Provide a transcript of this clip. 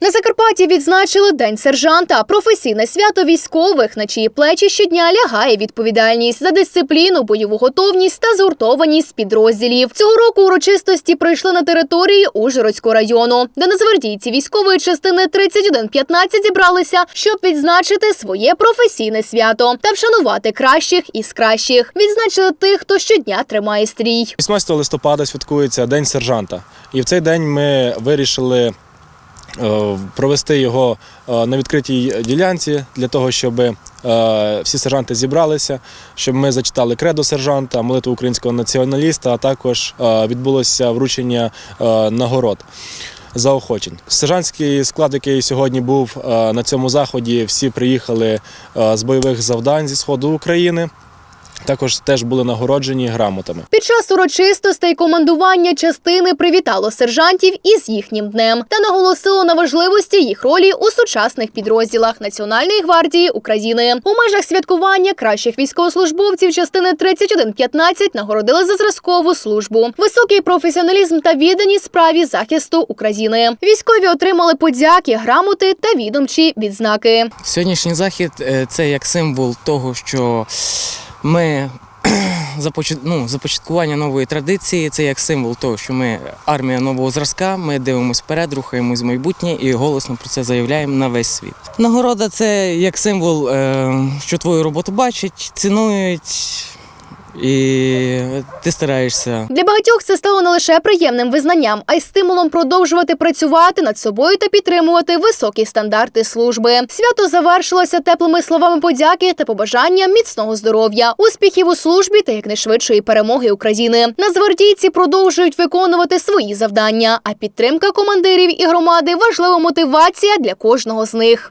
На Закарпатті відзначили День сержанта, професійне свято військових, на чиї плечі щодня лягає відповідальність за дисципліну, бойову готовність та згуртованість підрозділів. Цього року урочистості прийшли на території Ужгородського району, де нацгвардійці військової частини 3115 зібралися, щоб відзначити своє професійне свято та вшанувати кращих із кращих. Відзначили тих, хто щодня тримає стрій. 18 листопада святкується День сержанта. І в цей день ми вирішили провести його е, на відкритій ділянці для того, щоб е, всі сержанти зібралися, щоб ми зачитали кредо сержанта, молитву українського націоналіста, а також е, відбулося вручення е, нагород. Заохочень. Сержантський склад, який сьогодні був е, на цьому заході, всі приїхали е, з бойових завдань зі сходу України. Також теж були нагороджені грамотами. Під час урочистостей командування частини привітало сержантів із їхнім днем та наголосило на важливості їх ролі у сучасних підрозділах Національної гвардії України. У межах святкування кращих військовослужбовців частини 3115 нагородили за зразкову службу, високий професіоналізм та відданість справі захисту України. Військові отримали подяки, грамоти та відомчі відзнаки. Сьогоднішній захід е, це як символ того, що ми ну, започаткування нової традиції, це як символ того, що ми армія нового зразка, ми дивимося вперед, рухаємось в майбутнє і голосно про це заявляємо на весь світ. Нагорода це як символ, е, що твою роботу бачать, цінують. І ти стараєшся Для багатьох це стало не лише приємним визнанням, а й стимулом продовжувати працювати над собою та підтримувати високі стандарти служби. Свято завершилося теплими словами подяки та побажання міцного здоров'я, успіхів у службі та якнайшвидшої перемоги України. Нацгвардійці продовжують виконувати свої завдання. А підтримка командирів і громади важлива мотивація для кожного з них.